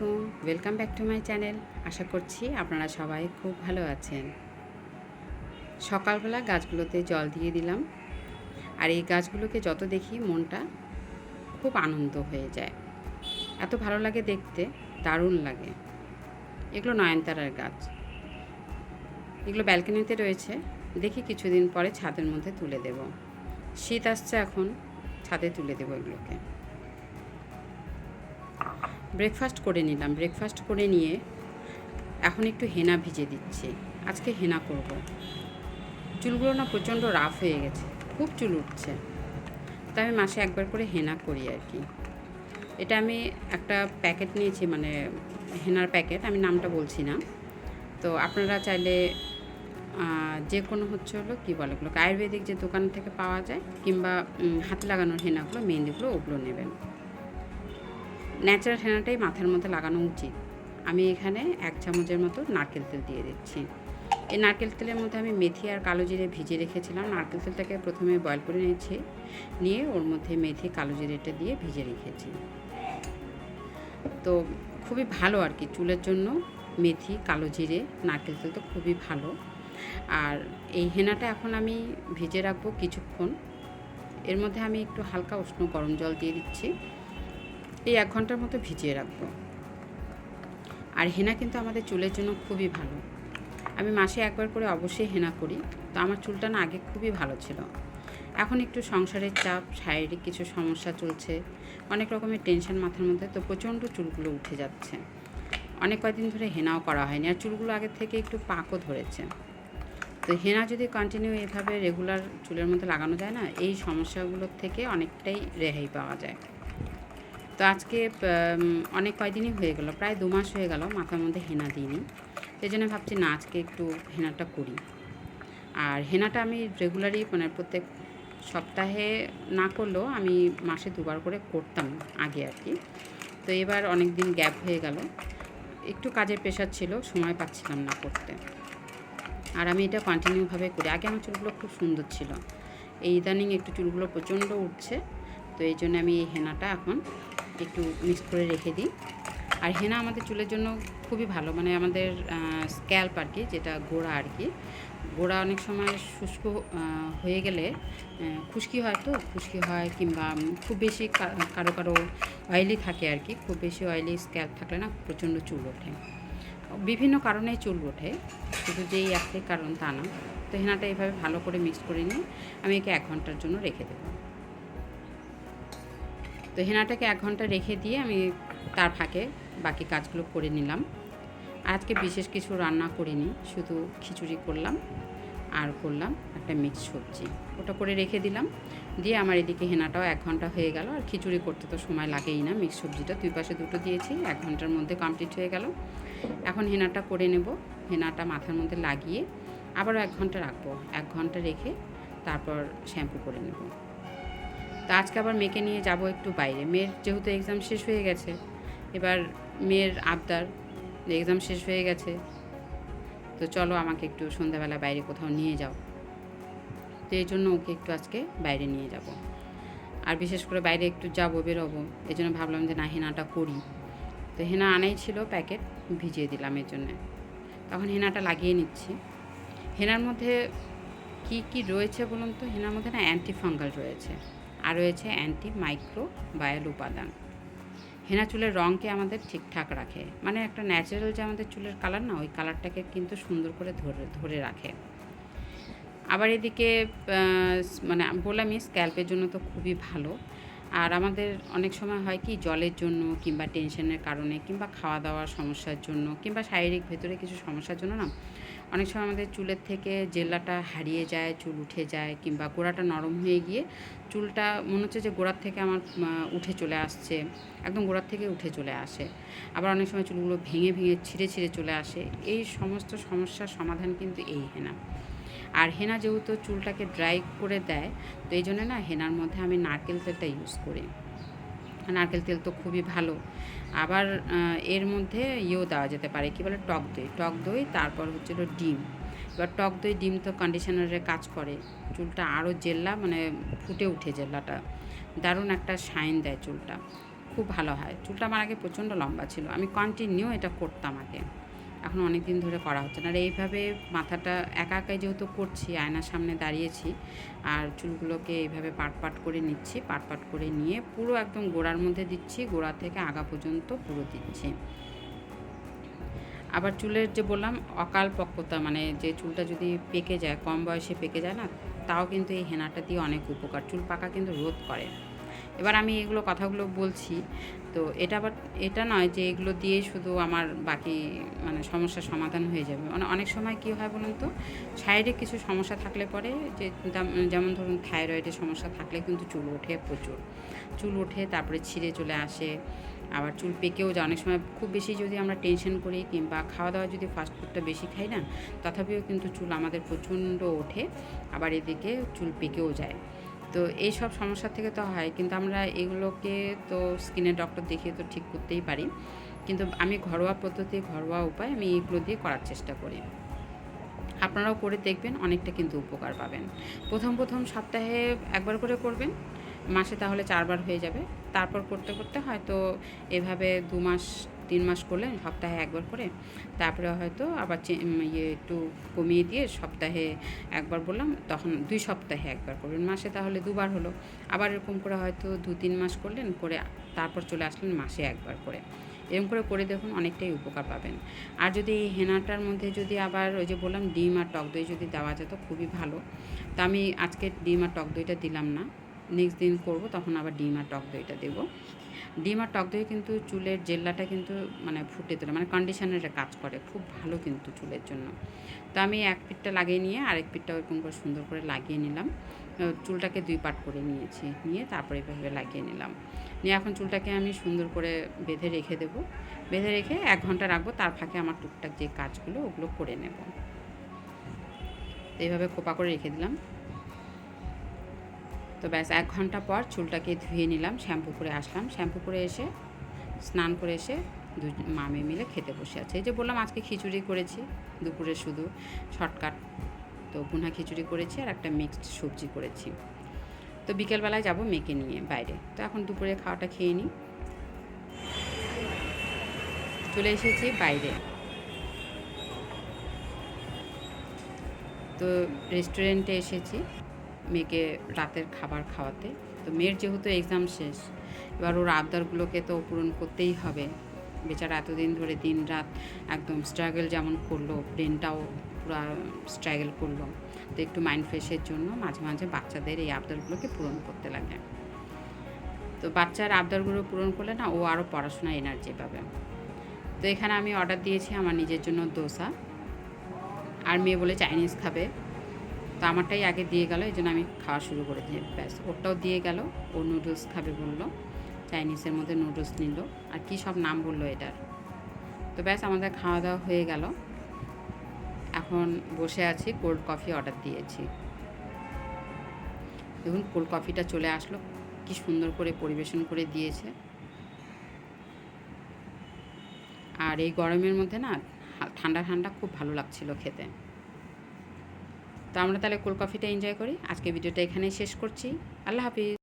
আলাইকুম। Welcome back to my channel আশা করছি আপনারা সবাই খুব ভালো আছেন। সকালবেলা গাছগুলোতে জল দিয়ে দিলাম। আর এই গাছগুলোকে যত দেখি মনটা খুব আনন্দ হয়ে যায়। এত ভালো লাগে দেখতে, দারুণ লাগে। এগুলো নয়নতারার গাছ। এগুলো ব্যালকনিতে রয়েছে। দেখি কিছুদিন পরে ছাদের মধ্যে তুলে দেব। শীত আসছে এখন, ছাদে তুলে দেবো এগুলোকে। ব্রেকফাস্ট করে নিলাম। ব্রেকফাস্ট করে নিয়ে এখন একটু হেনা ভিজে দিচ্ছি। আজকে হেনা করব। চুলগুলো না প্রচণ্ড রাফ হয়ে গেছে। খুব চুল উঠছে। তো আমি মাসে একবার করে হেনা করি আর কি। এটা আমি একটা প্যাকেট নিয়েছি মানে হেনার প্যাকেট আমি নামটা বলছি না। তো আপনারা চাইলে যে কোনো হচ্ছে হলো, কী বলে এগুলো আয়ুর্বেদিক যে দোকান থেকে পাওয়া যায়, কিংবা হাতে লাগানোর হেনাগুলো, মেহেন্দিগুলো, ওগুলো নেবেন। ন্যাচারাল হেনাটাই মাথার মধ্যে লাগানো উচিত। আমি এখানে এক চামচের মতো নারকেল তেল দিয়ে দিচ্ছি। এই নারকেল তেলের মধ্যে আমি মেথি আর কালো জিরে ভিজে রেখেছিলাম। নারকেল তেলটাকে প্রথমে বয়ল করে নিয়েছি। নিয়ে ওর মধ্যে মেথি, কালো জিরেটা দিয়ে ভিজে রেখেছি। তো খুবই ভালো আর কি, চুলের জন্য মেথি, কালো জিরে, নারকেল তেল তো খুবই ভালো। আর এই হেনাটা এখন আমি ভিজে রাখব কিছুক্ষণ। এর মধ্যে আমি একটু হালকা উষ্ণ গরম জল দিয়ে দিচ্ছি। এই এক ঘণ্টার মতো ভিজিয়ে রাখব। আর হেনা কিন্তু আমাদের চুলের জন্য খুবই ভালো। আমি মাসে একবার করে অবশ্যই হেনা করি। তো আমার চুলটা না আগে খুবই ভালো ছিল। এখন একটু সংসারের চাপ, শারীরিক কিছু সমস্যা চলছে, অনেক রকমের টেনশন মাথার মধ্যে, তো প্রচণ্ড চুলগুলো উঠে যাচ্ছে। অনেক কয়েকদিন ধরে হেনাও করা হয়নি, আর চুলগুলো আগের থেকে একটু পাকও ধরেছে। তো হেনা যদি কন্টিনিউ এভাবে রেগুলার চুলের মধ্যে লাগানো যায় না, এই সমস্যাগুলোর থেকে অনেকটাই রেহাই পাওয়া যায়। তো আজকে অনেক কয়দিনই হয়ে গেল, প্রায় দু মাস হয়ে গেল মাথার মধ্যে হেনা দিইনি। সেই জন্য ভাবছি না, আজকে একটু হেনাটা করি। আর হেনাটা আমি রেগুলারই মানে প্রত্যেক সপ্তাহে না করলেও আমি মাসে দুবার করে করতাম আগে আর কি। তো এবার অনেক দিন গ্যাপ হয়ে গেল। একটু কাজের প্রেশার ছিল, সময় পাচ্ছিলাম না করতে। আর আমি এটা কন্টিনিউভাবে করি। আগে আমার চুলগুলো খুব সুন্দর ছিল। এই ইদানিং একটু চুলগুলো প্রচণ্ড উঠছে, তো এই জন্য আমি এই হেনাটা এখন একটু মিক্স করে রেখে দিই। আর হেনা আমাদের চুলের জন্য খুবই ভালো মানে আমাদের স্ক্যাল্প আর কি, যেটা গোড়া আর কি। গোড়া অনেক সময় শুষ্ক হয়ে গেলে খুশকি হয় তো, খুশকি হয় কিংবা খুব বেশি কারও কারও অয়েলি থাকে আর কি, খুব বেশি অয়েলি স্ক্যাল্প থাকলে না প্রচণ্ড চুল ওঠে। বিভিন্ন কারণে চুল ওঠে, শুধু যেই একটাই কারণ তা না। তো হেনাটা এইভাবে ভালো করে মিক্স করে নিয়ে আমি একে এক ঘণ্টার জন্য রেখে দেবো। তো হেনাটাকে এক ঘণ্টা রেখে দিয়ে আমি তার ফাঁকে বাকি কাজগুলো করে নিলাম। আজকে বিশেষ কিছু রান্না করিনি, শুধু খিচুড়ি করলাম, আর করলাম একটা মিক্স সবজি। ওটা করে রেখে দিলাম। দিয়ে আমার এদিকে হেনাটাও এক ঘণ্টা হয়ে গেল। আর খিচুড়ি করতে তো সময় লাগেই না মিক্স সবজিটা। দুই পাশে দুটো দিয়েছি, এক ঘণ্টার মধ্যে কমপ্লিট হয়ে গেল। এখন হেনাটা করে নেব। হেনাটা মাথার মধ্যে লাগিয়ে আবারও এক ঘণ্টা রাখব। এক ঘণ্টা রেখে তারপর শ্যাম্পু করে নেব। তো আজকে আবার মেয়েকে নিয়ে যাব একটু বাইরে। মেয়ের যেহেতু এক্সাম শেষ হয়ে গেছে, এবার মেয়ের আবদার এক্সাম শেষ হয়ে গেছে, তো চলো আমাকে একটু সন্ধ্যাবেলা বাইরে কোথাও নিয়ে যাও। তো এই জন্য ওকে একটু আজকে বাইরে নিয়ে যাব। আর বিশেষ করে বাইরে একটু যাব, বেরোবো, এই জন্য ভাবলাম যে না, হেনাটা করি। তো হেনা আনাই ছিল প্যাকেট, ভিজিয়ে দিলাম এর জন্যে। তখন হেনাটা লাগিয়ে নিচ্ছি। হেনার মধ্যে কি কি রয়েছে বলুন তো? হেনার মধ্যে না অ্যান্টি ফাঙ্গাল রয়েছে। আর রয়েছে অ্যান্টি মাইক্রো বায়াল উপাদান। হেনা চুলের রঙকে আমাদের ঠিকঠাক রাখে। মানে একটা ন্যাচারাল যে আমাদের চুলের কালার না, ওই কালারটাকে কিন্তু সুন্দর করে ধরে ধরে রাখে। আবার এদিকে মানে বললামই স্ক্যাল্পের জন্য তো খুবই ভালো। আর আমাদের অনেক সময় হয় কি, জলের জন্য কিংবা টেনশনের কারণে কিংবা খাওয়া দাওয়ার সমস্যার জন্য কিংবা শারীরিক ভেতরে কিছু সমস্যার জন্য না অনেক সময় আমাদের চুলের থেকে জেল্লাটা হারিয়ে যায়, চুল উঠে যায় কিংবা গোড়াটা নরম হয়ে গিয়ে চুলটা মনে হচ্ছে যে গোড়ার থেকে আমার উঠে চলে আসছে, একদম গোড়ার থেকে উঠে চলে আসে। আবার অনেক সময় চুলগুলো ভেঙে ভেঙে ছিঁড়ে ছিঁড়ে চলে আসে। এই সমস্ত সমস্যার সমাধান কিন্তু এই হেনা। আর হেনা যেহেতু চুলটাকে ড্রাই করে দেয়, তো এই জন্য না হেনার মধ্যে আমি নারকেল তেলটা ইউজ করি। নারকেল তেল তো খুবই ভালো। আবার এর মধ্যে ইয়েও দেওয়া যেতে পারে, কী বলে, টক দই। টক দই, তারপর হচ্ছিল ডিম। এবার টক দই, ডিম তো কন্ডিশনারে কাজ করে। চুলটা আরও জেল্লা মানে ফুটে উঠে জেল্লাটা। দারুণ একটা শাইন দেয় চুলটা। খুব ভালো হয়। চুলটা আমার আগে প্রচণ্ড লম্বা ছিল। আমি কন্টিনিউ এটা করতাম আগে। এখন অনেক দিন ধরে করা হচ্ছে না। আর এইভাবে মাথাটা একা একাই যেহেতু করছি, আয়নার সামনে দাঁড়িয়েছি, আর চুলগুলোকে এইভাবে পাট পাট করে নিচ্ছি, পাট পাট করে নিয়ে পুরো একদম গোড়ার মধ্যে দিচ্ছি, গোড়া থেকে আগা পর্যন্ত পুরো দিচ্ছি। আবার চুলের যে বললাম, অকাল পক্কতা মানে যে চুলটা যদি পেকে যায়, কম বয়সে পেকে যায় না, তাও কিন্তু এই হেনাটা দিয়ে অনেক উপকার। চুল পাকা কিন্তু রোধ করে। এবার আমি এগুলো কথাগুলো বলছি। তো এটা আবার, এটা নয় যে এগুলো দিয়ে শুধু আমার বাকি মানে সমস্যার সমাধান হয়ে যাবে। মানে অনেক সময় কী হয় বলুন তো, শারীরিক কিছু সমস্যা থাকলে পরে যে যেমন ধরুন থাইরয়েডের সমস্যা থাকলে কিন্তু চুল ওঠে প্রচুর। চুল ওঠে, তারপরে ছিঁড়ে চলে আসে। আবার চুল পেকেও যায়। অনেক সময় খুব বেশি যদি আমরা টেনশন করি কিংবা খাওয়া দাওয়া যদি ফাস্টফুডটা বেশি খাই না, তথাপিও কিন্তু চুল আমাদের প্রচণ্ড ওঠে। আবার এদিকে চুল পেকেও যায়। তো এই সব সমস্যা থেকে তো হয়, কিন্তু আমরা এগুলোকে তো স্কিনের ডক্টর দেখিয়ে তো ঠিক করতেই পারি। কিন্তু আমি ঘরোয়া পদ্ধতি, ঘরোয়া উপায় আমি এগুলো দিয়ে করার চেষ্টা করি। আপনারাও করে দেখবেন, অনেকটা কিন্তু উপকার পাবেন। প্রথম প্রথম সপ্তাহে একবার করে করবেন, মাসে তাহলে চারবার হয়ে যাবে। তারপর করতে করতে হয়তো এভাবে দু মাস তিন মাস করলেন সপ্তাহে একবার করে। তারপরে হয়তো আবার ইয়ে একটু কমিয়ে দিয়ে সপ্তাহে একবার বললাম, তখন দুই সপ্তাহে একবার করবেন মাসে তাহলে দুবার হলো। আবার এরকম করে হয়তো দু, তিন মাস করলেন, করে তারপর চলে আসলেন মাসে একবার করে। এরকম করে করে দেখুন অনেকটাই উপকার পাবেন। আর যদি এই হেনাটার মধ্যে যদি আবার ওই যে বললাম ডিম আর টক দই যদি দেওয়া যেত, খুবই ভালো। তা আমি আজকে ডিম আর টক দইটা দিলাম না। নেক্সট দিন করব, তখন আবার ডিম আর টক দইটা দেবো। ডিম আর টক দই কিন্তু চুলের জেল্লাটা কিন্তু মানে ফুটে তোলে মানে কন্ডিশনারের কাজ করে, খুব ভালো কিন্তু চুলের জন্য। তো আমি এক পিঠটা লাগিয়ে নিয়ে আরেক পিঠটা ওরকম করে সুন্দর করে লাগিয়ে নিলাম। চুলটাকে দুই পাট করে নিয়েছি, নিয়ে তারপরে এভাবে লাগিয়ে নিলাম। নিয়ে এখন চুলটাকে আমি সুন্দর করে বেঁধে রেখে দেবো। বেঁধে রেখে এক ঘণ্টা রাখব, তার ফাঁকে আমার টুকটাক যে কাজগুলো ওগুলো করে নেব। এইভাবে খোপা করে রেখে দিলাম। তো ব্যাস, এক ঘণ্টা পর চুলটাকে ধুয়ে নিলাম, শ্যাম্পু করে আসলাম। শ্যাম্পু করে এসে, স্নান করে এসে দুই মামে মিলে খেতে বসে আছে। এই যে বললাম, আজকে খিচুড়ি করেছি, দুপুরে শুধু শর্টকাট। তো ভুনা খিচুড়ি করেছি আর একটা মিক্সড সবজি করেছি। তো বিকেলবেলায় যাব মেয়েকে নিয়ে বাইরে। তো এখন দুপুরে খাওয়াটা খেয়ে নিই। চলে এসেছি বাইরে। তো রেস্টুরেন্টে এসেছি। মেয়েকে রাতের খাবার খাওয়াতে। তো মেয়ের যেহেতু এক্সাম শেষ, এবার ওর আবদারগুলোকে তো পূরণ করতেই হবে। বেচারা এতদিন ধরে দিন রাত একদম স্ট্রাগল যেমন করল ব্রেনটাও পুরো স্ট্রাগল করল। তো একটু মাইন্ড ফ্রেশের জন্য মাঝে মাঝে বাচ্চাদের এই আবদারগুলোকে পূরণ করতে লাগে। তো বাচ্চার আবদারগুলো পূরণ করলে না ও আরও পড়াশোনায় এনার্জি পাবে। তো এখানে আমি অর্ডার দিয়েছি আমার নিজের জন্য দোসা। আর মেয়ে বলে চাইনিজ খাবে। তো আমারটাই আগে দিয়ে গেল, এই জন্য আমি খাওয়া শুরু করে দিই ব্যাস, ওরটাও দিয়ে গেল। ও নুডলস খাবে বলল, চাইনিজের মধ্যে নুডলস নিল। আর কী সব নাম বলল এটার? তো ব্যাস, আমাদের খাওয়া দাওয়া হয়ে গেল। এখন বসে আছি, কোল্ড কফি অর্ডার দিয়েছি। দেখুন, কোল্ড কফিটা চলে আসলো। কি সুন্দর করে পরিবেশন করে দিয়েছে। আর এই গরমের মধ্যে না, ঠান্ডা ঠান্ডা খুব ভালো লাগছিল খেতে। তো আমরা তাহলে কোলকফিটা এনজয় করি। আজকে ভিডিওটা এখানেই শেষ করছি। আল্লাহ হাফিজ।